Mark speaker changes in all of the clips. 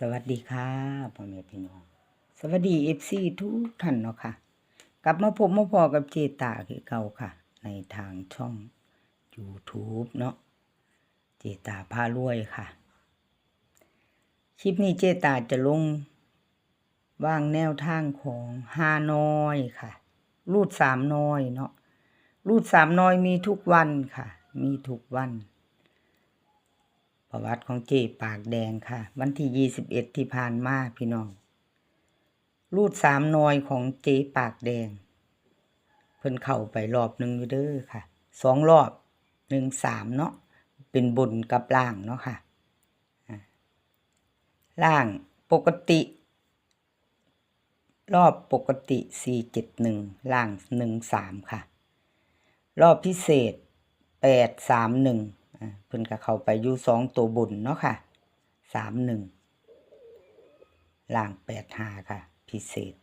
Speaker 1: สวัสดีค่ะพ่อแม่พี่น้อง สวัสดีเอฟซีทุกท่านเนาะค่ะ กลับมาพบมาพอกับเจตาคือเก่าค่ะ ในทางช่อง YouTube เนาะเจตาพารวยค่ะ คลิปนี้เจตาจะลงวางแนวทางของฮานอยค่ะ รูดสามน้อยเนาะรูดสามน้อยมีทุกวันค่ะ มีทุกวัน ประวัติของเจ๊ปากแดงค่ะ วันที่ยี่สิบเอ็ดที่ผ่านมาพี่น้อง รูดสามนอยของเจ๊ปากแดง เพิ่นเข้าไปรอบหนึ่งอยู่เด้อค่ะสองรอบหนึ่งสามเนาะเป็นบนกับล่างเนาะค่ะล่างปกติ รอบปกติสี่เจ็ดหนึ่งล่างหนึ่งสามค่ะ รอบพิเศษแปดสามหนึ่ง เพิ่นก็เข้าไปอยู่สองตัวบนเนาะค่ะสามหนึ่งล่างแปดหาค่ะ พิเศษ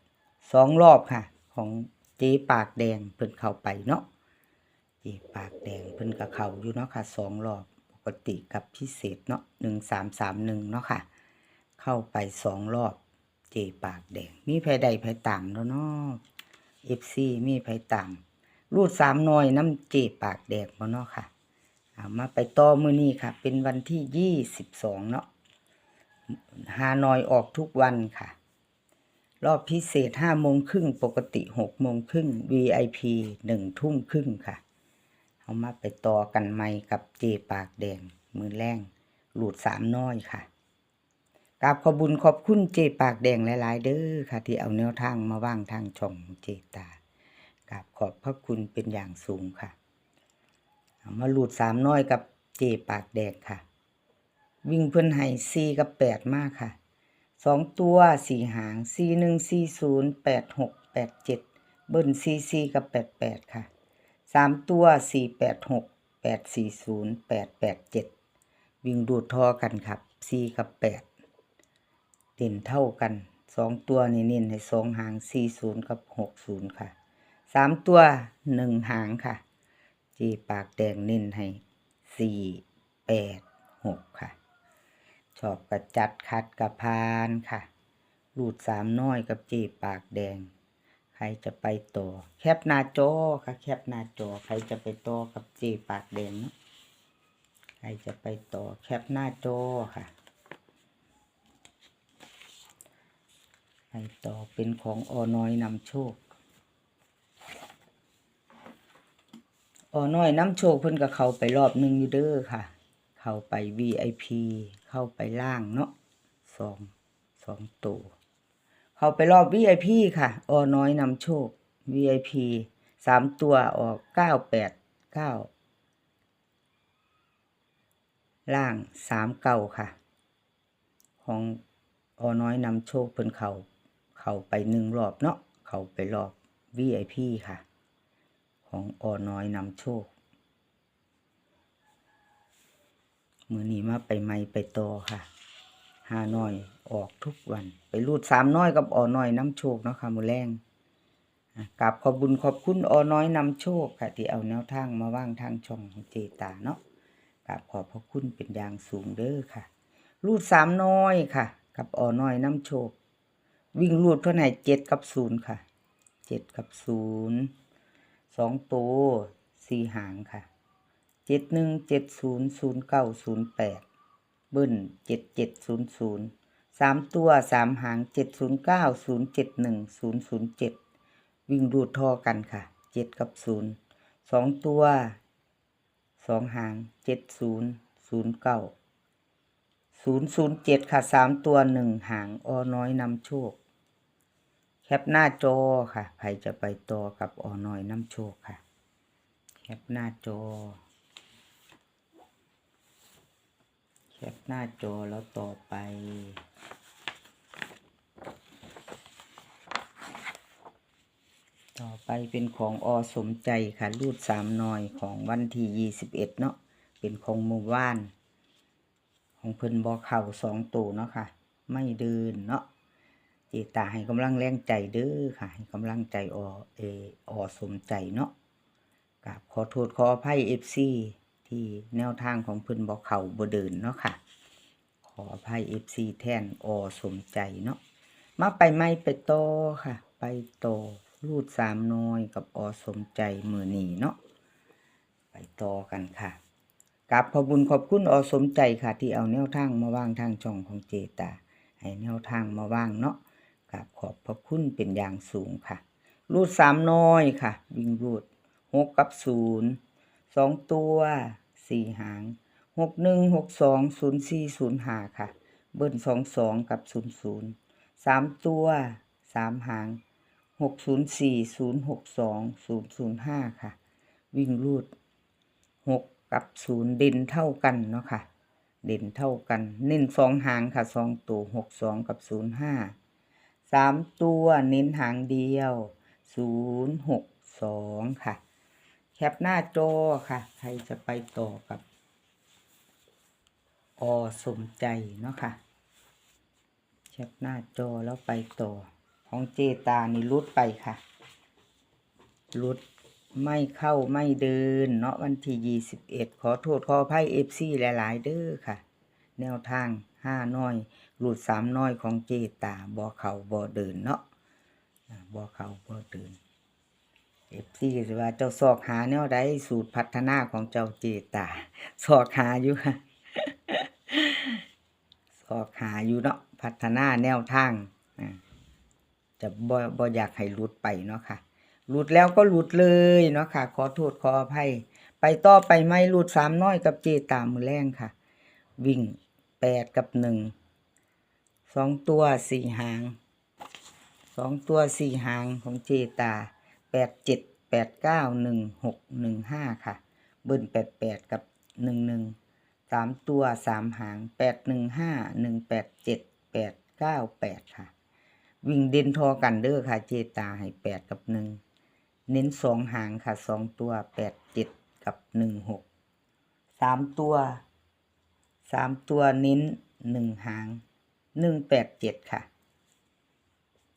Speaker 1: สองรอบค่ะ ของเจ๊ปากแดงเพิ่นเข้าไปเนาะเจ๊ปากแดงเพิ่นก็เข้าอยู่เนาะค่ะสองรอบปกติกับพิเศษเนาะหนึ่งสามสามหนึ่งเนาะค่ะ เข้าไปสองรอบเจปากแดง มีไผใดไผต่ำแล้วเนาะเอฟซีมีไผต่ำรูดสามหน่อยน้ำเจปากแดงมาเนาะค่ะ เอามาไปต่อมือนี้ค่ะ เป็นวันที่ยี่สิบสองเนาะฮานอยออกทุกวันค่ะ รอบพิเศษห้าโมงครึ่งปกติหกโมงครึ่ง VIP หนึ่งทุ่มครึ่งค่ะ เอามาไปต่อกันใหม่กับเจปากแดงมือแรงหลุดสามน้อยค่ะกราบขอบุญขอบคุณเจปากแดงหลาย ๆ เด้อค่ะ ที่เอาแนวทางมาว่างทางช่องเจตากราบขอบพระคุณเป็นอย่างสูงค่ะ มาหลุดสามน้อยกับเจปากแดงค่ะ วิ่งเพื่อนให้สี่กับแปดมากค่ะสองตัวสี่หางสี่หนึ่งสี่ศูนย์แปดหกแปดเจ็ดเบิ้ลสี่สี่กับแปดแปดค่ะสามตัวสี่แปดหกแปดสี่ศูนย์แปดแปดเจ็ดวิ่งดูดทอกันครับสี่กับแปดเด่นเท่ากันสองตัวนี่เน้นให้สองหางสี่ศูนย์กับหกศูนย์ค่ะสามตัวหนึ่งหางค่ะ จีปากแดงเน้นให้สี่แปดหกค่ะ ชอบกระจัดคัดกระพานค่ะรูดสามน้อยกับจีปากแดง ใครจะไปต่อ แคปหน้าจอค่ะ แคปหน้าจอ ใครจะไปต่อกับจีปากแดงเนาะใครจะไปต่อแคปหน้าจอค่ะไปต่อเป็นของอน้อยนำโชค ออน้อยน้ำโชคเพิ่นก็เข้าไปรอบหนึงอยู่เด้อค่ะ เข้าไป VIP เข้าไปล่างเนาะสองสองตัวเข้าไปรอบ VIP ค่ะออน้อยนำโชค VIP สามตัวออกเก้าแปดเก้าล่างสามเก้าค่ะ ของออน้อยนำโชคเพิ่นเขาเขาไปหนึ่งรอบเนาะเขาไปรอบ VIP ค่ะ ของออน้อยนำโชค มือนี้มาไปไม่ไปต่อค่ะหาน้อยออกทุกวัน ไปรูดสามน้อยกับออน้อยนำโชคเนาะค่ะมือแรงกราบขอบบุญขอบคุณออน้อยนำโชคค่ะ ที่เอาแนวทางมาว่างทางช่องของเจตาเนาะกราบขอบพระคุณเป็นอย่างสูงเด้อค่ะ รูดสามน้อยค่ะ กับออน้อยน้ำโชค วิ่งรูดเท่าไหร่เจ็ดกับศูนย์ค่ะเจ็ดกับศูนย์ สองตัวสี่หางค่ะเจ็ดหนึ่งเจ็ดศูนย์ศูนย์เก้าศูนย์แปดเบิ้ลเจ็ดเจ็ดศูนย์ศูนย์สามตัวสามหางเจ็ดศูนย์เก้าศูนย์เจ็ดหนึ่งศูนย์ศูนย์เจ็ดวิ่งรูดท่อกันค่ะเจ็ดกับศูนย์สองตัวสองหางเจ็ดศูนย์ศูนย์เก้าศูนย์ศูนย์เจ็ดค่ะสามตัวหนึ่งหางออน้อยนำโชค แคปหน้าจอค่ะใครจะไปต่อกับออน้อยน้ำโชคค่ะ แคปหน้าจอ แคปหน้าจอแล้วต่อไป ต่อไปเป็นของอสมใจค่ะ รูดสามหน่อยของวันที่ยี่สิบเอ็ดเนาะ เป็นของหมู่บ้าน ของเพิ่นบอเข่าสองตัวเนาะค่ะ ไม่เดินเนาะ เจตาให้กำลังแรงใจเด้อค่ะ ให้กำลังใจอเออสมใจเนาะกับขอโทษขออภัยเอฟซีที่แนวทางของเพิ่นบอกเขาบ่เดินเนาะค่ะ ขออภัย FC แทนอสมใจเนาะมาไปไม่ไปโตค่ะ ไปต่อรูดสามน้อยกับอสมใจมือนีเนาะไปต่อกันค่ะกับขอบุญขอบคุณอสมใจค่ะ ที่เอาแนวทางมาว่างทางช่องของเจตาให้แนวทางมาว่างเนาะ กับขอบพระคุณเป็นอย่างสูงค่ะ รูดสามน้อยค่ะ วิ่งรูดหกกับศูนย์สองตัวสี่หางหกหนึ่งหกสองศูนย์สี่ศูนย์ห้าค่ะ เบิ้ลสองสองกับศูนย์ศูนย์สามตัวสามหางหกศูนย์สี่ศูนย์หกสองศูนย์ศูนย์ห้าค่ะ วิ่งรูดหกกับศูนย์เด่นเท่ากันเนาะค่ะ เด่นเท่ากัน เน้นสองหางค่ะสองตัวหกสองกับศูนย์ห้า สามตัวเน้นหางเดียวศูนย์หกสองค่ะ แคปหน้าจอค่ะ ใครจะไปต่อกับ อสมใจเนาะค่ะ แคปหน้าจอแล้วไปต่อ ของเจตานี่รุดไปค่ะรุดไม่เข้าไม่เดิน เนาะวันที่ยี่สิบเอ็ดขอโทษขออภัยเอฟซีหลาย ๆ เด้อค่ะ แนวทางห้าน้อย ลุดสามน้อยของเจตาบ่เข่าบ่เดินเนาะอ่าบ่เข่าบ่เดินเอฟซีสิว่าเจ้าสอกหาแนวใดสูตรพัฒนาของเจ้าเจตาสอกหาอยู่ค่ะสอกหาอยู่เนาะพัฒนาแนวทางจะบ่บ่อยากให้หลุดไปเนาะค่ะหลุดแล้วก็หลุดเลยเนาะค่ะ ขอโทษขออภัย ไปต่อไปไม่หลุดสามน้อยกับเจตามมือแรงค่ะ วิ่งแปดกับหนึ่ง สองตัวสี่หางสองตัวสี่หางของเจตาแปดเจ็ดแปดเก้าหนึ่งหกหนึ่งห้าค่ะ เบิ้ลแปดแปดกับหนึ่งหนึ่งสามตัวสามหางแปดหนึ่งห้าหนึ่งแปดเจ็ดแปดเก้าแปดค่ะ วิ่งเด่นทอกันเด้อค่ะ เจตาให้แปดกับหนึ่งเน้นสองหางค่ะสองตัวแปดเจ็ดกับหนึ่งหกสามตัวสามตัวเน้นหนึ่งหาง หนึ่งแปดเจ็ดค่ะ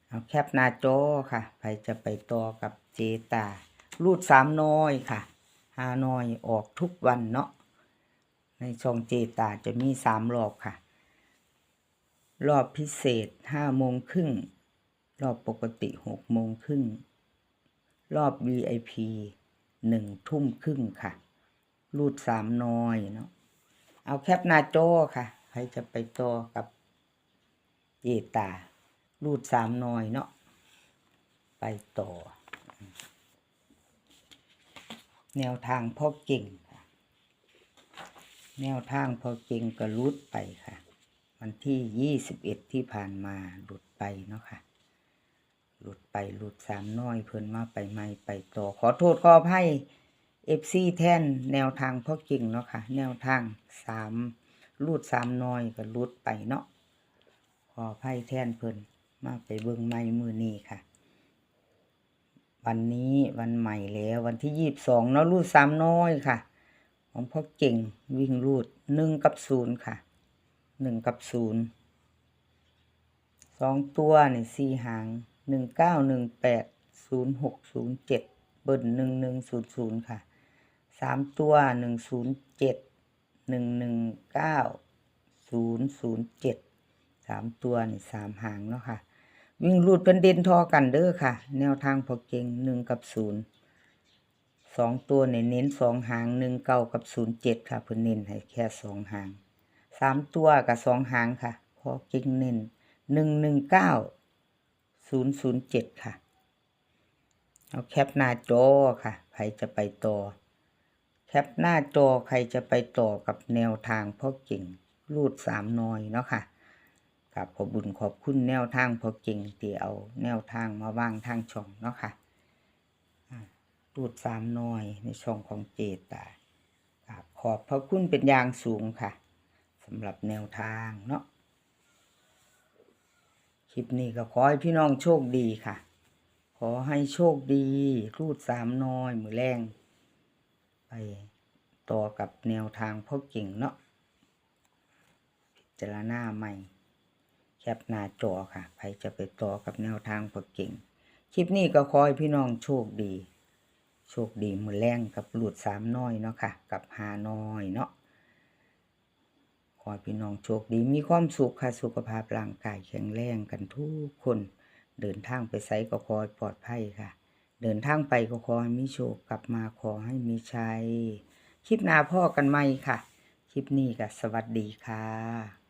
Speaker 1: เอาแคปหน้าจอค่ะใครจะไปต่อกับเจตา รูดสามน้อยค่ะหาน้อยออกทุกวันเนาะ ในช่องเจตาจะมีสามรอบค่ะ รอบพิเศษห้าโมงครึ่ง รอบปกติหกโมงครึ่ง รอบ VIP หนึ่งทุ่มครึ่งค่ะ รูดสามน้อยเนาะ เอาแคปหน้าจอค่ะ ใครจะไปต่อกับ เจตา รูดสามน้อยเนาะ ไปต่อ แนวทางพ่อเก่งค่ะ แนวทางพ่อเก่งก็รูดไปค่ะ วันที่ยี่สิบเอ็ดที่ผ่านมาหลุดไปเนาะค่ะ หลุดไปหลุดสามน้อยเพิ่นมาไปไม่ไปต่อ ขอโทษขออภัยเอฟซีแท่นแนวทางพ่อเก่งเนาะค่ะ แนวทางสามรูดสามน้อยก็ลุดไปเนาะ ขออภัยแท่นเพิ่นมาไปเบิ่งไม่มือนี้ค่ะ วันนี้วันใหม่แล้ววันที่ยี่สิบสองเนาะรูดสามน้อยค่ะ ของพ่อเก่งวิ่งรูดหนึ่งกับศูนย์ค่ะหนึ่งกับศูนย์สองตัวนี่สี่หางหนึ่งเก้าหนึ่งแปดศูนย์หกศูนย์เจ็ดเบิ้ลหนึ่งหนึ่งศูนย์ศูนย์ค่ะสามตัวหนึ่งศูนย์เจ็ดหนึ่งหนึ่งเก้าศูนย์ศูนย์เจ็ด สามตัวนี่สามหางเนาะค่ะ วิ่งรูดเป็นเด่นทอกันเด้อค่ะ แนวทางพอเก่งหนึ่งกับศูนย์สองตัวเนเน้นสองหางหนึ่งเก้ากับศูนย์เจ็ดค่ะเพิ่นเน้นให้แค่สองหางสามตัวกับสองหางค่ะ พอเก่งเน้นหนึ่งหนึ่งเก้าศูนย์ศูนย์เจ็ดค่ะ เอาแคปหน้าจอค่ะใครจะไปต่อแคปหน้าจอใครจะไปต่อกับแนวทางพ่อเก่งรูดสามน้อยเนาะค่ะ กับขอบุญขอบคุณแนวทางพอเก่งที่เอาแนวทางมาว่างทางช่องเนาะค่ะรูดสามน้อยในช่องของเจตาครับขอบพระคุณเป็นอย่างสูงค่ะสำหรับแนวทางเนาะคลิปนี้ก็ขอให้พี่น้องโชคดีค่ะ ขอให้โชคดีรูดสามน้อยมือแรงไปต่อกับแนวทางพ่อเก่งเนาะพิจารณาใหม่ แคปหน้าจอค่ะใครจะไปต่อกับแนวทางพอเก่ง คลิปนี้ก็ขอให้พี่น้องโชคดี โชคดีมือแรงกับหลุดสามน้อยเนาะค่ะ กับหาน้อยเนาะขอให้พี่น้องโชคดีมีความสุขค่ะสุขภาพร่างกายแข็งแรงกันทุกคน เดินทางไปไสก็ขอให้ปลอดภัยค่ะ เดินทางไปก็ขอให้มีโชคกลับมาขอให้มีชัยคลิปหน้าพ่อกันไหมค่ะ คลิปนี้ก็สวัสดีค่ะ